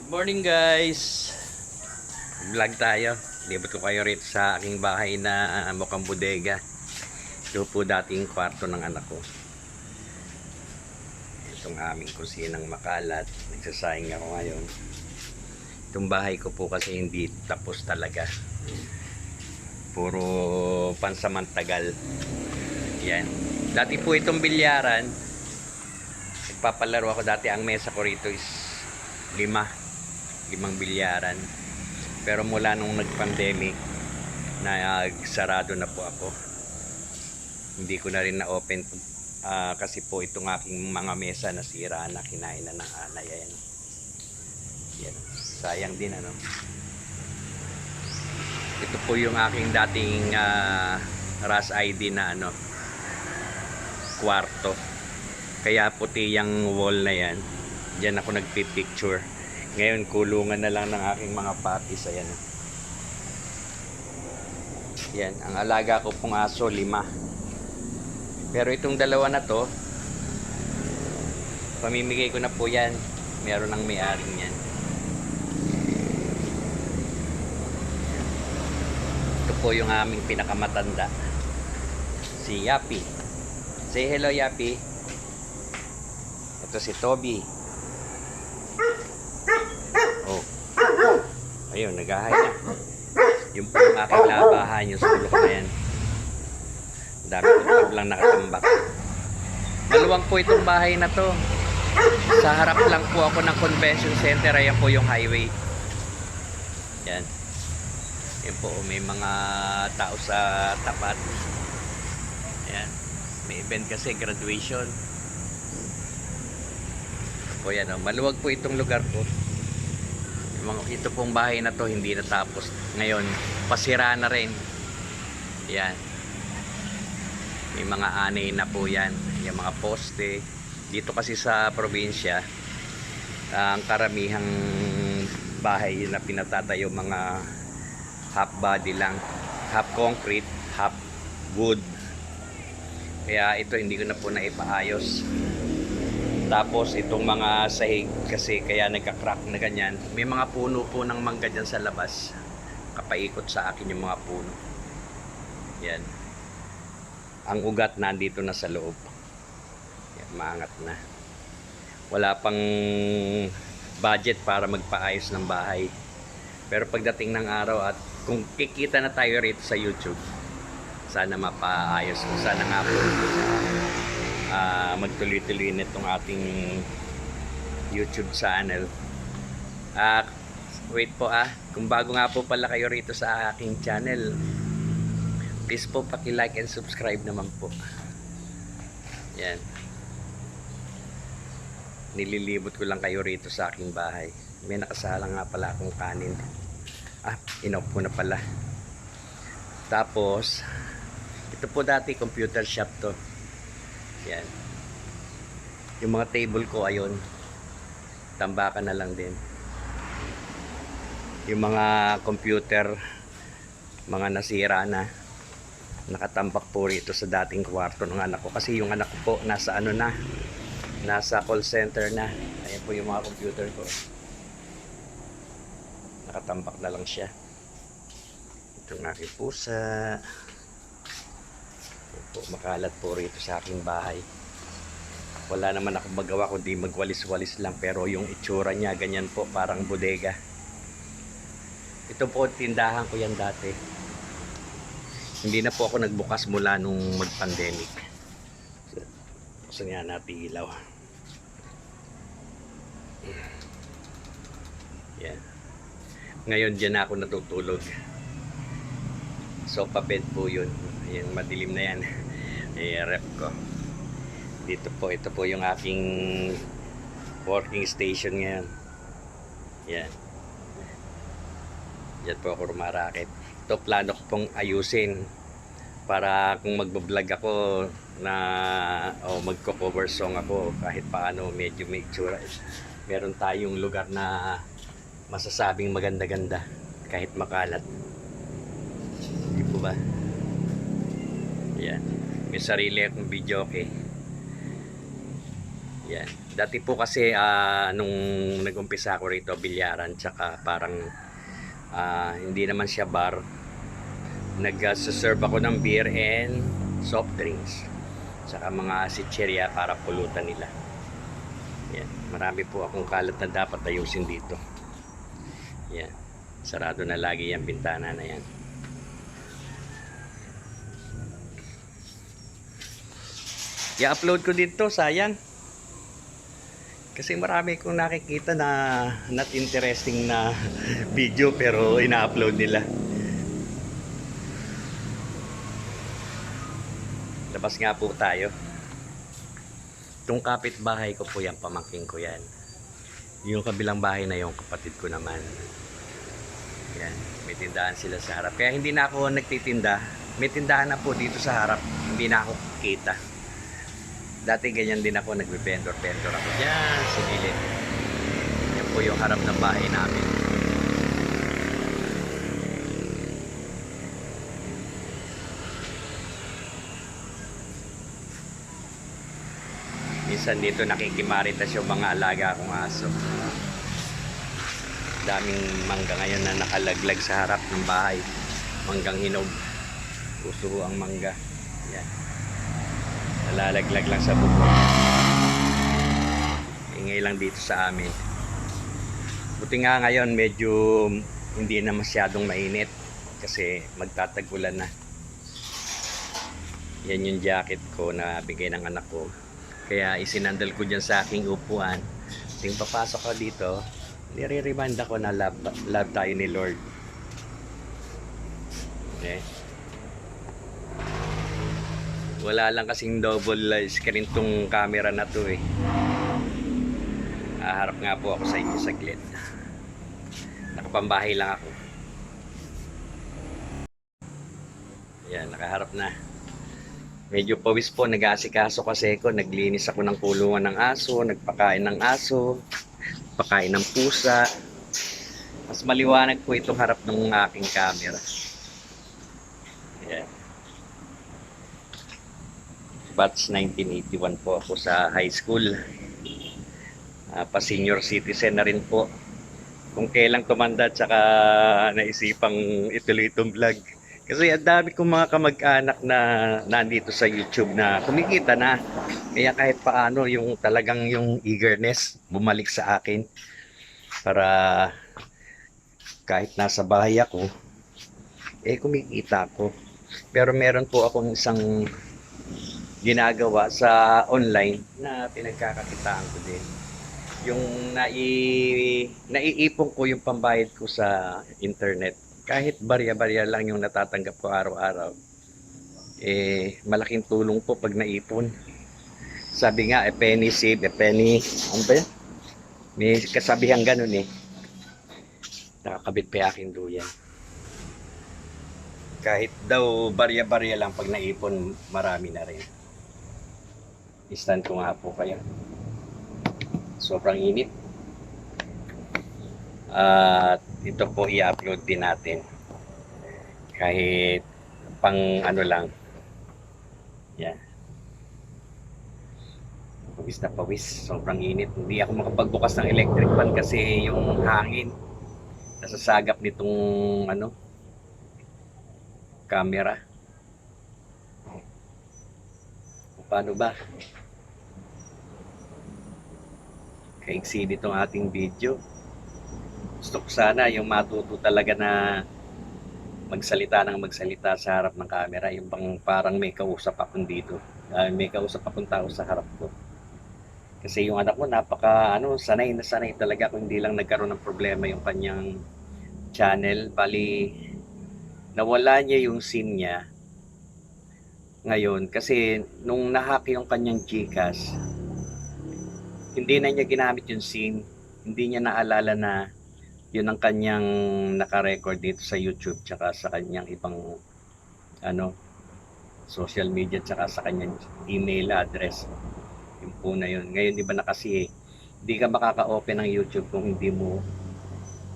Good morning guys! Vlog tayo. Libot ko kayo rito sa aking bahay na uh, mukhang bodega. Ito po dating kwarto ng anak ko. Itong aming kusinang makalat. Nagsasayang ako ngayon. Itong bahay ko po kasi hindi tapos talaga. Puro pansamantagal. Yan. Dati po itong bilyaran. Nagpapalaro ako dati. Ang mesa ko rito is lima. Limang bilyaran. Pero mula nung nag-pandemic, nagsarado na po ako. Hindi ko na rin na-open ah, kasi po itong aking mga mesa nasira na kinain na ng anay. Ayan. Yan. Sayang din ano. Ito po yung aking dating ah, RAS ID na ano kwarto. Kaya puti yung wall na yan. Diyan ako nagpipicture. Ngayon, kulungan na lang ng aking mga patis. Ayan. Yan. Ang alaga ko pong aso, lima. Pero itong dalawa na to, pamimigay ko na po yan. Meron ng may-aring yan. Ito po yung aming pinakamatanda. Si Yapi. Say hello, Yapi. Ito si Toby. Ayun, nagahay na. Yung po yung aking labahan, yung sulok na yan. Dami ko lang nakatambak. Maluwang po itong bahay na to. Sa harap lang po ako ng convention center. Ayan po yung highway. Yan. Yan po, may mga tao sa tapat. Ayan. May event kasi, graduation. Po yan, oh. maluwag po itong lugar po. Ito pong bahay na to hindi natapos. Ngayon, pasira na rin. Yan. May mga anay na po yan. Yung mga poste. Dito kasi sa probinsya, ang karamihang bahay na pinatatayo mga half body lang. Half concrete, half wood. Kaya ito hindi ko na po naipaayos. Tapos itong mga sahig kasi kaya nagka-crack na ganyan. May mga puno po ng mangga dyan sa labas. Kapaikot sa akin yung mga puno. Yan. Ang ugat nandito na sa loob. Yan, maangat na. Wala pang budget para magpaayos ng bahay. Pero pagdating ng araw at kung kikita na tayo rito sa YouTube, sana mapaayos ko. Sana nga po ah, magtuloy-tuloy nitong ating YouTube channel. Ah, wait po ah, kung bago nga po pala kayo rito sa aking channel, please po paki-like and subscribe naman po. Yan. Nililibot ko lang kayo rito sa aking bahay. May nakasalang nga pala akong kanin. Ah, inop na pala. Tapos, ito po dati computer shop to. Yan. Yung mga table ko ayon. Tambakan na lang din. Yung mga computer mga nasira na nakatambak po rito sa dating kwarto ng anak ko kasi yung anak ko po nasa ano na nasa call center na ayan po yung mga computer ko nakatambak na lang siya itong aking pusa po, makalat po rito sa aking bahay. Wala naman ako magawa kundi magwalis-walis lang pero yung itsura niya ganyan po parang bodega. Ito po tindahan ko yan dati. Hindi na po ako nagbukas mula nung mag-pandemic. Gusto niya natin ilaw yan. Ngayon dyan ako natutulog. Sofa bed po yun yan madilim na yan eh rep ko dito po ito po yung aking working station ngayon yan Diyan po ako rumarakit. Ito plano ko pong ayusin para kung magbablog ako na o magko-cover song ako kahit paano medyo may itsura. Meron tayong lugar na masasabing maganda-ganda kahit makalat. Hindi po ba? Yan. May sarili akong video okay. Yan. Dati po kasi ah, nung nag-umpisa ako rito, bilyaran, tsaka parang ah, hindi naman siya bar. Nag-serve ako ng beer and soft drinks. Tsaka mga sitcherya para pulutan nila. Yan. Marami po akong kalat na dapat ayusin dito. Yan. Sarado na lagi yung bintana na yan. I-upload ko dito, sayang. Kasi marami kong nakikita na not interesting na video pero ina-upload nila. Labas nga po tayo. Itong kapitbahay ko po yan, pamangking ko yan. Yung kabilang bahay na yung kapatid ko naman. Yan, may tindahan sila sa harap. Kaya hindi na ako nagtitinda. May tindahan na po dito sa harap. Hindi na ako kita. Dati ganyan din ako, nagbe-vendor-vendor ako dyan, sinilid. Yan po yung harap ng bahay namin. Minsan dito nakikimaritas yung mga alaga kong aso. Daming mangga ngayon na nakalaglag sa harap ng bahay. Manggang hinog. Puso ang mangga. Yan. Nalalaglag lang sa bubong. Ingay lang dito sa amin. Buti nga ngayon medyo hindi na masyadong mainit kasi magtatagulan na. Yan yung jacket ko na bigay ng anak ko. Kaya isinandal ko dyan sa aking upuan. Ting papasok ko dito, nire-remind ako na love, love tayo ni Lord. Eh. Wala lang kasing double uh, screen tong camera na to eh. Aharap nga po ako sa inyo saglit. Nakapambahay lang ako. Yan, nakaharap na. Medyo pawis po, nag-aasikaso kasi ako, naglinis ako ng kulungan ng aso, nagpakain ng aso, pakain ng pusa. Mas maliwanag po itong harap ng aking camera. Yan. Batch 1981 po ako sa high school. Ah, pa senior citizen na rin po. Kung kailang tumanda tsaka naisipang ituloy itong vlog. Kasi ang dami kong mga kamag-anak na nandito sa YouTube na kumikita na. Kaya kahit paano yung talagang yung eagerness bumalik sa akin para kahit nasa bahay ako eh kumikita ako. Pero meron po akong isang ginagawa sa online na pinagkakakitaan ko din. Yung nai, naiipon ko yung pambayad ko sa internet. Kahit barya-barya lang yung natatanggap ko araw-araw. Eh, malaking tulong po pag naipon. Sabi nga, a penny save, a penny, ano ba yan? May kasabihan ganun eh. Nakakabit pa aking duyan. Kahit daw barya-barya lang pag naipon, marami na rin. Stand ko nga po kayo. Sobrang init. At ito po i-upload din natin. Kahit pang ano lang. Yan. Pawis na pawis. Sobrang init. Hindi ako makapagbukas ng electric fan kasi yung hangin nasasagap nitong ano camera. Paano ba? Kaiksi nitong ating video. Gusto ko sana yung matuto talaga na magsalita ng magsalita sa harap ng camera. Yung bang parang may kausap akong dito. Ah, may kausap akong tao sa harap ko. Kasi yung anak ko napaka ano, sanay na sanay talaga kung hindi lang nagkaroon ng problema yung kanyang channel. Bali, nawala niya yung scene niya ngayon kasi nung nahack yung kanyang Gcash hindi na niya ginamit yung scene. Hindi niya naalala na yun ang kanyang naka-record dito sa YouTube tsaka sa kanyang ibang ano social media tsaka sa kanyang email address. Yung po na yun. Ngayon di ba na kasi hindi ka makaka-open ng YouTube kung hindi mo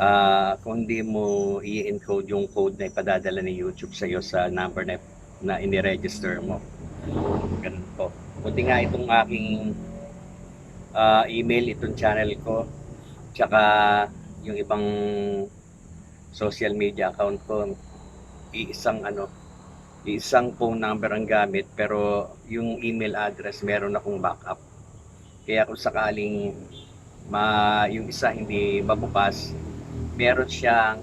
ah kung hindi mo i-encode yung code na ipadadala ni YouTube sa iyo sa number na na ini-register mo. Ganun po. Buti nga itong aking ah, email itong channel ko. Tsaka yung ibang social media account ko. Iisang ano, isang phone number ang gamit pero yung email address meron akong backup. Kaya kung sakaling ma yung isa hindi mabukas, meron siyang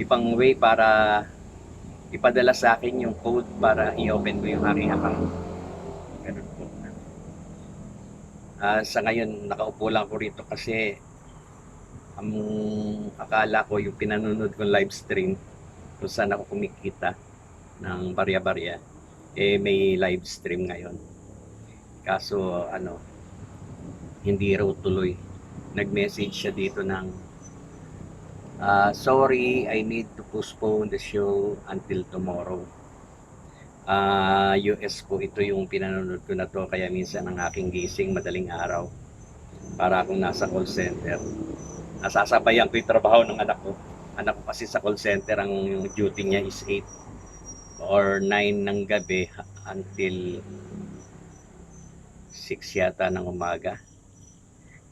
ibang way para ipadala sa akin yung code para i-open ko yung aking account. Ganun po. Ah, sa ngayon, nakaupo lang ako rito kasi ang akala ko yung pinanonood kong live stream kung saan ako kumikita ng barya-barya eh may live stream ngayon. Kaso ano, hindi raw tuloy. Nag-message siya dito ng ah, sorry, I need to postpone the show until tomorrow. Ah, US po ito yung pinanonood ko na to kaya minsan ang aking gising madaling araw para akong nasa call center. Nasasabayan ko yung trabaho ng anak ko. Anak ko kasi sa call center ang yung duty niya is 8 or 9 ng gabi until 6 yata ng umaga.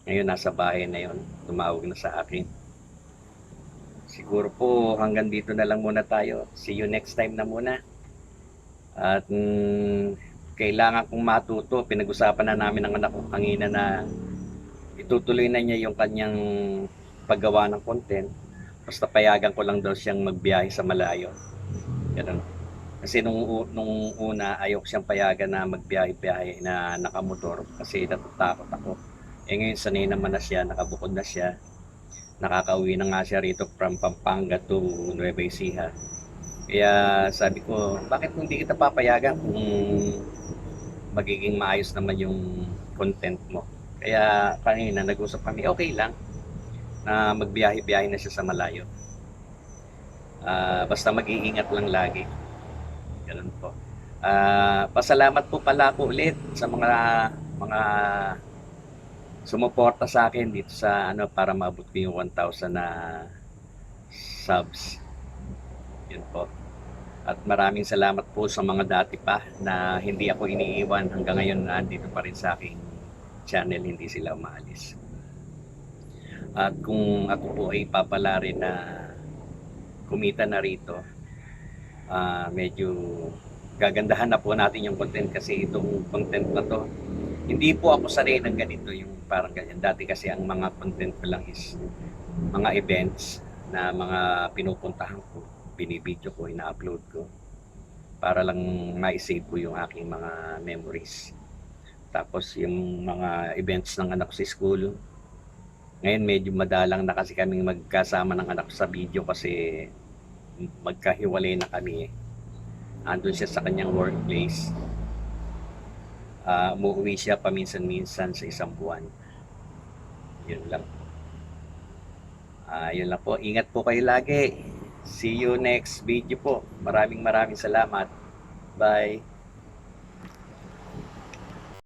Ngayon nasa bahay na yon, tumawag na sa akin. Siguro po hanggang dito na lang muna tayo. See you next time na muna. At mm, kailangan kong matuto. Pinag-usapan na namin ng anak ko kanina na itutuloy na niya yung kanyang paggawa ng content. Basta payagan ko lang daw siyang magbiyahe sa malayo. Ganun. Kasi nung, nung una, ayok siyang payagan na magbiyahe-biyahe na nakamotor kasi natatakot ako. Eh ngayon sanay naman na siya, nakabukod na siya. Nakakauwi na nga siya rito from Pampanga to Nueva Ecija. Kaya sabi ko, bakit hindi kita papayagan kung magiging maayos naman yung content mo? Kaya kanina nag-usap kami, okay lang na magbiyahe-biyahe na siya sa malayo. Ah, basta mag-iingat lang lagi. Ganun po. Ah, pasalamat po pala ako ulit sa mga mga sumuporta sa akin dito sa ano para maabot ko yung 1,000 na subs. Yun po. At maraming salamat po sa mga dati pa na hindi ako iniiwan hanggang ngayon na andito pa rin sa aking channel, hindi sila umaalis. At kung ako po ay papala rin na kumita na rito, ah medyo gagandahan na po natin yung content kasi itong content na to hindi po ako sanay ng ganito yung parang ganyan. Dati kasi ang mga content ko lang is mga events na mga pinupuntahan ko, binibideo ko, ina-upload ko para lang ma-save ko yung aking mga memories. Tapos yung mga events ng anak ko sa school, ngayon medyo madalang na kasi kaming magkasama ng anak ko sa video kasi magkahiwalay na kami. Andun siya sa kanyang workplace uh, umuwi siya paminsan-minsan sa isang buwan. Yun lang. Ah, yun lang po. Ingat po kayo lagi. See you next video po. Maraming maraming salamat. Bye.